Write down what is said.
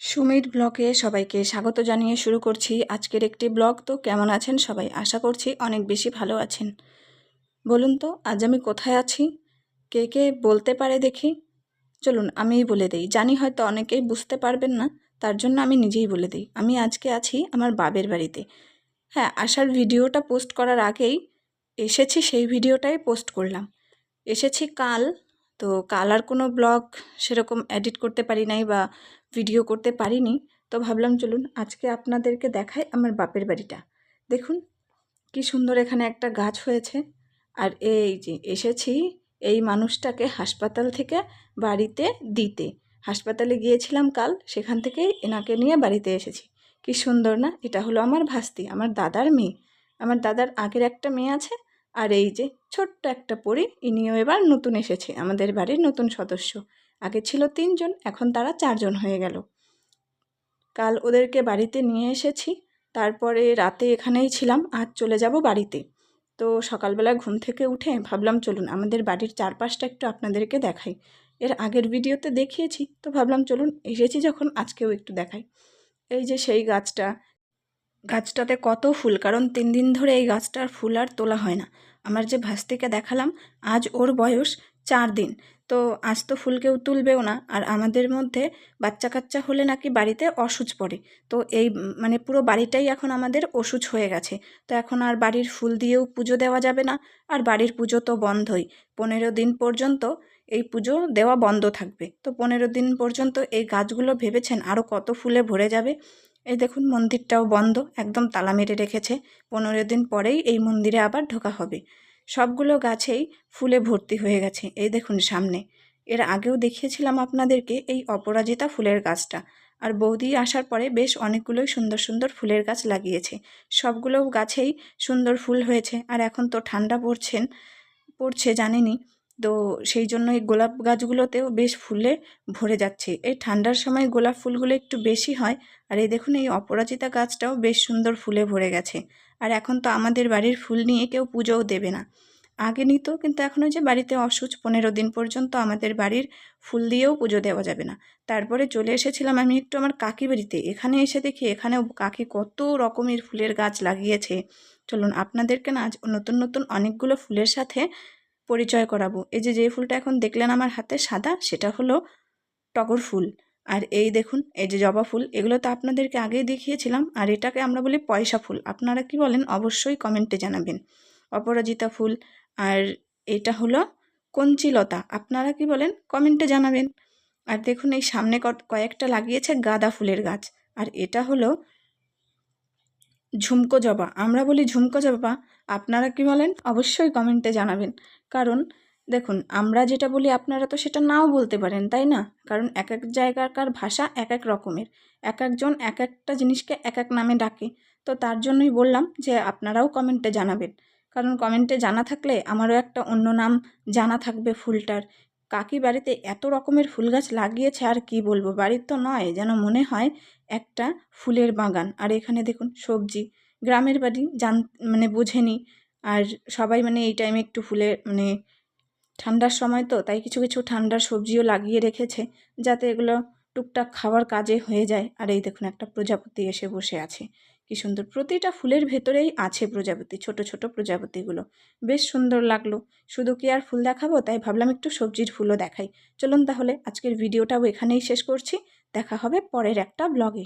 সুমির ব্লকে সবাইকে স্বাগত জানিয়ে শুরু করছি আজকের একটি ব্লগ। তো কেমন আছেন সবাই? আশা করছি অনেক বেশি ভালো আছেন। বলুন তো, আজ আমি কোথায় আছি? কে কে বলতে পারে দেখি। চলুন, আমিই বলে দিই। জানি হয়তো অনেকেই বুঝতে পারবেন না, তার জন্য আমি নিজেই বলে দিই। আমি আজকে আছি আমার বাবের বাড়িতে। হ্যাঁ আসার ভিডিওটা পোস্ট করার আগেই এসেছি, সেই ভিডিওটাই পোস্ট করলাম। এসেছি কাল, তো কাল আর কোনো ব্লগ সেরকম এডিট করতে পারি নাই বা ভিডিও করতে পারিনি। তো ভাবলাম, চলুন আজকে আপনাদেরকে দেখাই আমার বাপের বাড়িটা। দেখুন, কি সুন্দর এখানে একটা গাছ হয়েছে। আর এই যে এসেছি এই মানুষটাকে হাসপাতাল থেকে বাড়িতে দিতে। হাসপাতালে গিয়েছিলাম কাল, সেখান থেকেই এনাকে নিয়ে বাড়িতে এসেছি। কি সুন্দর না? এটা হলো আমার ভাস্তি, আমার দাদার মেয়ে। আমার দাদার আগের একটা মেয়ে আছে, আর এই যে ছোট্ট একটা পরি, ইনিও এবার নতুন এসেছে, আমাদের বাড়ির নতুন সদস্য। আগে ছিল তিনজন, এখন তারা চারজন হয়ে গেল। কাল ওদেরকে বাড়িতে নিয়ে এসেছি। তারপরে রাতে এখানেই ছিলাম, আজ চলে যাব বাড়িতে। তো সকালবেলা ঘুম থেকে উঠে ভাবলাম, চলুন আমাদের বাড়ির চারপাশটা একটু আপনাদেরকে দেখাই। এর আগের ভিডিওতে দেখিয়েছি, তো ভাবলাম, চলুন এসেছি যখন, আজকেও একটু দেখাই। এই যে সেই গাছটা, গাছটাতে কত ফুল, কারণ তিন দিন ধরে এই গাছটার ফুল আর তোলা হয় না। আমার যে ভাস্তিকে দেখালাম, আজ ওর বয়স চার দিন। তো আজ তো ফুল কেউ তুলবেও না। আর আমাদের মধ্যে বাচ্চা কাচ্চা হলে নাকি বাড়িতে অসুচ পড়ে। তো এই মানে পুরো বাড়িটাই এখন আমাদের অসুচ হয়ে গেছে। তো এখন আর বাড়ির ফুল দিয়েও পুজো দেওয়া যাবে না। আর বাড়ির পুজো তো বন্ধই। পনেরো দিন পর্যন্ত এই পুজো দেওয়া বন্ধ থাকবে। তো পনেরো দিন পর্যন্ত এই গাছগুলো ভেবেছেন আরও কত ফুলে ভরে যাবে? এই দেখুন মন্দিরটাও বন্ধ। একদম তালা মেরে রেখেছে। পনেরো দিন পরেই এই মন্দিরে আবার ঢোকা হবে। সবগুলো গাছেই ফুলে ভর্তি হয়ে গেছে। এই দেখুন সামনে। এর আগেও দেখিয়েছিলাম আপনাদেরকে এই অপরাজিতা ফুলের গাছটা। আর বৌদি আসার পরে বেশ অনেকগুলোই সুন্দর সুন্দর ফুলের গাছ লাগিয়েছে। সবগুলো গাছেই সুন্দর ফুল হয়েছে। আর এখন তো ঠান্ডা পড়ছেন, পড়ছে জানেনি তো সেই জন্য এই গোলাপ গাছগুলোতেও বেশ ফুলে ভরে যাচ্ছে। এই ঠান্ডার সময় গোলাপ ফুলগুলো একটু বেশি হয়। আর এই দেখুন, এই অপরাজিতা গাছটাও বেশ সুন্দর ফুলে ভরে গেছে। আর এখন তো আমাদের বাড়ির ফুল নিয়ে কেউ পুজোও দেবে না। আগে নিত, কিন্তু এখন যে বাড়িতে অসুচ পনেরো দিন পর্যন্ত আমাদের বাড়ির ফুল দিয়েও পুজো দেওয়া যাবে না। তারপরে চলে এসেছিলাম আমি একটু আমার কাকি বাড়িতে। এখানে এসে দেখি এখানেও কাকি কত রকমের ফুলের গাছ লাগিয়েছে। চলুন, আপনাদেরকে না আজ নতুন নতুন অনেকগুলো ফুলের সাথে পরিচয় করাবো। এই যে যে ফুলটা এখন দেখলেন আমার হাতে সাদা, সেটা হলো টগর ফুল। আর এই দেখুন, এই যে জবা ফুল, এগুলো তো আপনাদেরকে আগেই দেখিয়েছিলাম। আর এটাকে আমরা বলি পয়সা ফুল। আপনারা কি বলেন, অবশ্যই কমেন্টে জানাবেন। অপরাজিতা ফুল, আর এটা হলো কঞ্চিলতা। আপনারা কি বলেন, কমেন্টে জানাবেন। আর দেখুন, এই সামনে কয়েকটা লাগিয়েছে গাঁদা ফুলের গাছ। আর এটা হলো ঝুমকো জবা। আমরা বলি ঝুমকো জবা আপনারা কি বলেন? অবশ্যই কমেন্টে জানাবেন। কারণ দেখুন, আমরা যেটা বলি আপনারা তো সেটা নাও বলতে পারেন, তাই না? কারণ এক এক জায়গাকার ভাষা এক এক রকমের। এক একজন এক একটা জিনিসকে এক এক নামে ডাকে। তো তার জন্যই বললাম যে আপনারাও কমেন্টে জানাবেন। কারণ কমেন্টে জানা থাকলে আমারও একটা অন্য নাম জানা থাকবে ফুলটার। কাকি বাড়িতে এত রকমের ফুল গাছ লাগিয়েছে আর কি বলব? বাড়ির তো নয়, যেন মনে হয় একটা ফুলের বাগান। আর এখানে দেখুন সবজি। গ্রামের বাড়ি জান মানে বোঝেনি। আর সবাই মানে এই টাইমে একটু ফুলের মানে ঠান্ডার সময় তো, তাই কিছু কিছু ঠান্ডার সবজিও লাগিয়ে রেখেছে, যাতে এগুলো টুকটাক খাওয়ার কাজে হয়ে যায়। আর এই দেখুন একটা প্রজাপতি এসে বসে আছে। কি সুন্দর। প্রতিটা ফুলের ভেতরেই আছে প্রজাপতি, ছোট ছোট প্রজাপতিগুলো। বেশ সুন্দর লাগল। শুধু কি আর ফুল দেখাবো? তাই ভাবলাম একটু সবজির ফুলও দেখাই। চলুন তাহলে আজকের ভিডিওটাও এখানেই শেষ করছি। দেখা হবে পরের একটা ব্লগে।